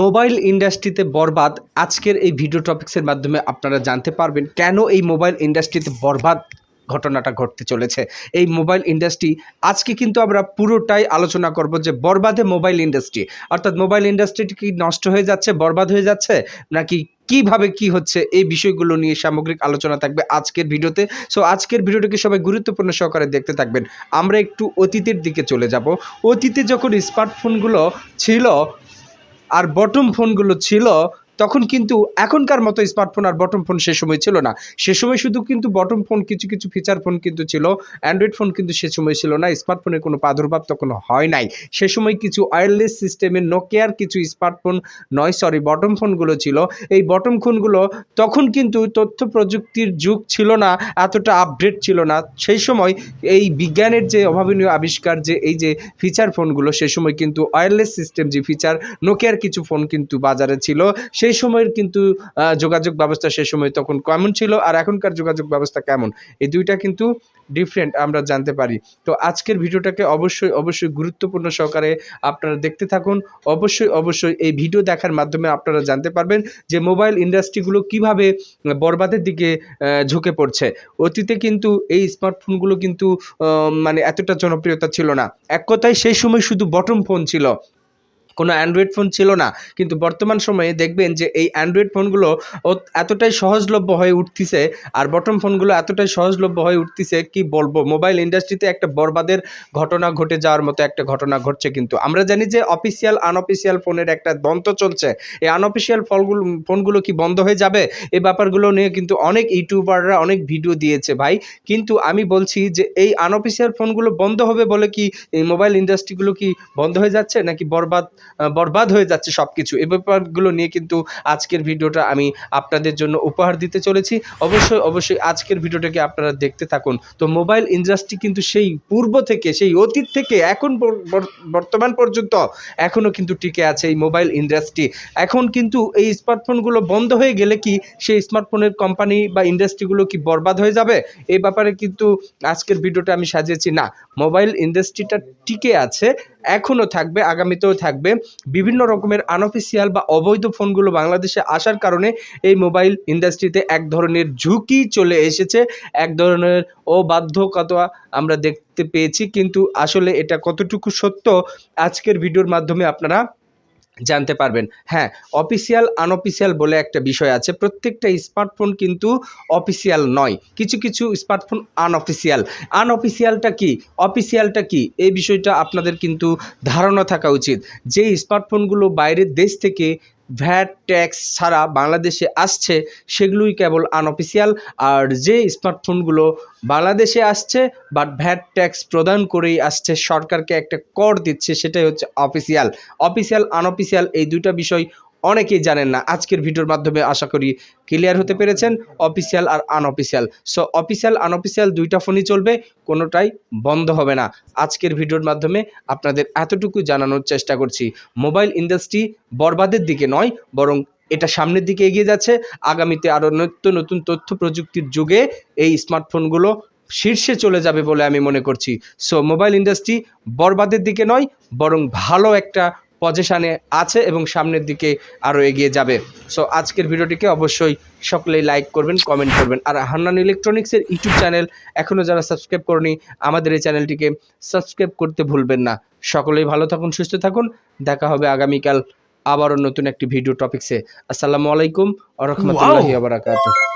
Mobile ইন্ডাস্ট্রিতে বরবাদ। আজকের এই ভিডিও টপিক্সের মাধ্যমে আপনারা জানতে পারবেন কেন এই মোবাইল ইন্ডাস্ট্রিতে বরবাদ ঘটনাটা ঘটতে চলেছে। এই মোবাইল ইন্ডাস্ট্রি, আজকে কিন্তু আমরা পুরোটাই আলোচনা করব যে বরবাদে মোবাইল ইন্ডাস্ট্রি। অর্থাৎ মোবাইল ইন্ডাস্ট্রিটি কি নষ্ট হয়ে যাচ্ছে, বরবাদ হয়ে যাচ্ছে, নাকি কীভাবে কি হচ্ছে, এই বিষয়গুলো নিয়ে সামগ্রিক আলোচনা থাকবে আজকের ভিডিওতে। সো আজকের ভিডিওটিকে সবাই গুরুত্বপূর্ণ সহকারে দেখতে থাকবেন। আমরা একটু অতীতের দিকে চলে যাব। অতীতে যখন স্মার্টফোনগুলো ছিল আর বটম ফোনগুলো ছিল তখন কিন্তু এখনকার মতো স্মার্টফোন আর বটম ফোন সে সময় ছিল না। সে সময় শুধু কিন্তু বটম ফোন কিছু কিছু ফিচার ফোন কিন্তু ছিল অ্যান্ড্রয়েড ফোন কিন্তু সে সময় ছিল না স্মার্টফোনের কোনো প্রাদুর্ভাব তখন হয় নাই। সে সময় কিছু ওয়্যারলেস সিস্টেমের নোকিয়ার কিছু স্মার্টফোন নয় সরি বটম ফোনগুলো ছিল। এই বটম ফোনগুলো তখন কিন্তু তথ্য প্রযুক্তির যুগ ছিল না, এতটা আপডেট ছিল না। সেই সময় এই বিজ্ঞানের যে অভাবনীয় আবিষ্কার যে, এই যে ফিচার ফোনগুলো সে সময় কিন্তু ওয়্যারলেস সিস্টেম যে ফিচার নোকিয়ার কিছু ফোন কিন্তু বাজারে ছিল। সেই সময়ের কিন্তু যোগাযোগ ব্যবস্থা সে সময় তখন কেমন ছিল আর এখনকার যোগাযোগ ব্যবস্থা কেমন? এই দুইটা কিন্তু ডিফারেন্ট আমরা জানতে পারি। তো আজকের ভিডিওটাকে অবশ্যই অবশ্যই গুরুত্বপূর্ণ সহকারে আপনারা দেখতে থাকুন। অবশ্যই অবশ্যই এই ভিডিও দেখার মাধ্যমে আপনারা জানতে পারবেন যে মোবাইল ইন্ডাস্ট্রিগুলো কীভাবে বরবাদের দিকে ঝুঁকে পড়ছে। অতীতে কিন্তু এই স্মার্টফোনগুলো কিন্তু মানে এতটা জনপ্রিয়তা ছিল না। এক কথায় সেই সময় শুধু বটম ফোন ছিল। কোনো অ্যান্ড্রয়েড ফোন ছিল না। কিন্তু বর্তমান সময়ে দেখবেন যে এই অ্যান্ড্রয়েড ফোনগুলো এতটাই সহজলভ্য হয়ে উঠতেছে আর বটম ফোনগুলো এতটাই সহজলভ্য হয়ে উঠতেছে কি বলব? মোবাইল ইন্ডাস্ট্রিতে একটা বরবাদের ঘটনা ঘটে যাওয়ার মতো একটা ঘটনা ঘটছে কিন্তু। আমরা জানি যে অফিসিয়াল আনঅফিসিয়াল ফোনের একটা দ্বন্দ্ব চলছে। এই আনঅফিসিয়াল ফলগুলো ফোনগুলো কি বন্ধ হয়ে যাবে? এই ব্যাপারগুলো নিয়ে কিন্তু অনেক ইউটিউবাররা অনেক ভিডিও দিয়েছে ভাই। কিন্তু আমি বলছি যে এই আনঅফিসিয়াল ফোনগুলো বন্ধ হবে বলে কি এই মোবাইল ইন্ডাস্ট্রিগুলো কি বন্ধ হয়ে যাচ্ছে নাকি বরবাদ বরবাদ হয়ে যাচ্ছে সব কিছু এই ব্যাপারগুলো নিয়ে কিন্তু আজকের ভিডিওটা আমি আপনাদের জন্য উপহার দিতে চলেছি। অবশ্যই অবশ্যই আজকের ভিডিওটাকে আপনারা দেখতে থাকুন। তো মোবাইল ইন্ডাস্ট্রি কিন্তু সেই পূর্ব থেকে, সেই অতীত থেকে, এখন বর- বর- বর্তমান পর্যন্ত এখনও কিন্তু টিকে আছে এই মোবাইল ইন্ডাস্ট্রি। এখন কিন্তু এই স্মার্টফোনগুলো বন্ধ হয়ে গেলে কি সেই স্মার্টফোনের কোম্পানি বা ইন্ডাস্ট্রিগুলো কি বরবাদ হয়ে যাবে? এই ব্যাপারে কিন্তু আজকের ভিডিওটা আমি সাজিয়েছি। না, মোবাইল ইন্ডাস্ট্রিটা টিকে আছে। এখনও থাকবে, আগামীতেও থাকবে। বিভিন্ন রকমের আনঅফিসিয়াল বা অবৈধ ফোনগুলো বাংলাদেশে আসার কারণে এই মোবাইল ইন্ডাস্ট্রিতে এক ধরনের ঝুঁকি চলে এসেছে। এক ধরনের অবাধ্যকতা আমরা দেখতে পেয়েছি, কিন্তু আসলে এটা কতটুকু সত্য, আজকের ভিডিওর মাধ্যমে আপনারা জানতে পারবেন। হ্যাঁ অফিসিয়াল আনঅফিসিয়াল বলে একটা বিষয় আছে। প্রত্যেকটা স্মার্টফোন কিন্তু অফিসিয়াল নয়। কিছু কিছু স্মার্টফোন আনঅফিসিয়াল আনঅফিসিয়ালটা কি? অফিসিয়ালটা কি? এই বিষয়টা আপনাদের কিন্তু ধারণা থাকা উচিত। যে স্মার্টফোনগুলো বাইরের দেশ থেকে ভ্যাট ট্যাক্স ছাড়া বাংলাদেশে আসছে, সেগুলোই কেবল আনঅফিসিয়াল আর যে স্মার্টফোনগুলো বাংলাদেশে আসছে বাট ভ্যাট ট্যাক্স প্রদান করেই আসছে, সরকারকে একটা কর দিচ্ছে, সেটাই হচ্ছে অফিসিয়াল অফিসিয়াল আনঅফিসিয়াল এই দুইটা বিষয় অনেকেই জানেন না। আজকের ভিডিওর মাধ্যমে আশা করি ক্লিয়ার হতে পেরেছেন অফিসিয়াল আর আনঅফিসিয়াল সো অফিসিয়াল আনঅফিসিয়াল দুইটা ফোনই চলবে, কোনোটাই বন্ধ হবে না। আজকের ভিডিওর মাধ্যমে আপনাদের এতটুকু জানানোর চেষ্টা করছি। মোবাইল ইন্ডাস্ট্রি বরবাদের দিকে নয়, বরং এটা সামনের দিকে এগিয়ে যাচ্ছে। আগামীতে আরও নিত্য নতুন তথ্য প্রযুক্তির যুগে এই স্মার্টফোনগুলো শীর্ষে চলে যাবে বলে আমি মনে করছি। সো মোবাইল ইন্ডাস্ট্রি বরবাদের দিকে নয়, বরং ভালো একটা পজিশানে আছে এবং সামনের দিকে আরও এগিয়ে যাবে। সো আজকের ভিডিওটিকে অবশ্যই সকলেই লাইক করবেন কমেন্ট করবেন। আর হান্নান ইলেকট্রনিক্সের ইউটিউব চ্যানেল এখনও যারা সাবস্ক্রাইব করনি আমাদের এই চ্যানেলটিকে সাবস্ক্রাইব করতে ভুলবেন না। সকলেই ভালো থাকুন সুস্থ থাকুন। দেখা হবে আগামীকাল আবারও নতুন একটি ভিডিও টপিক্সে আসসালামু আলাইকুম আ রহমতুল্লাহি আবরাকাতুহ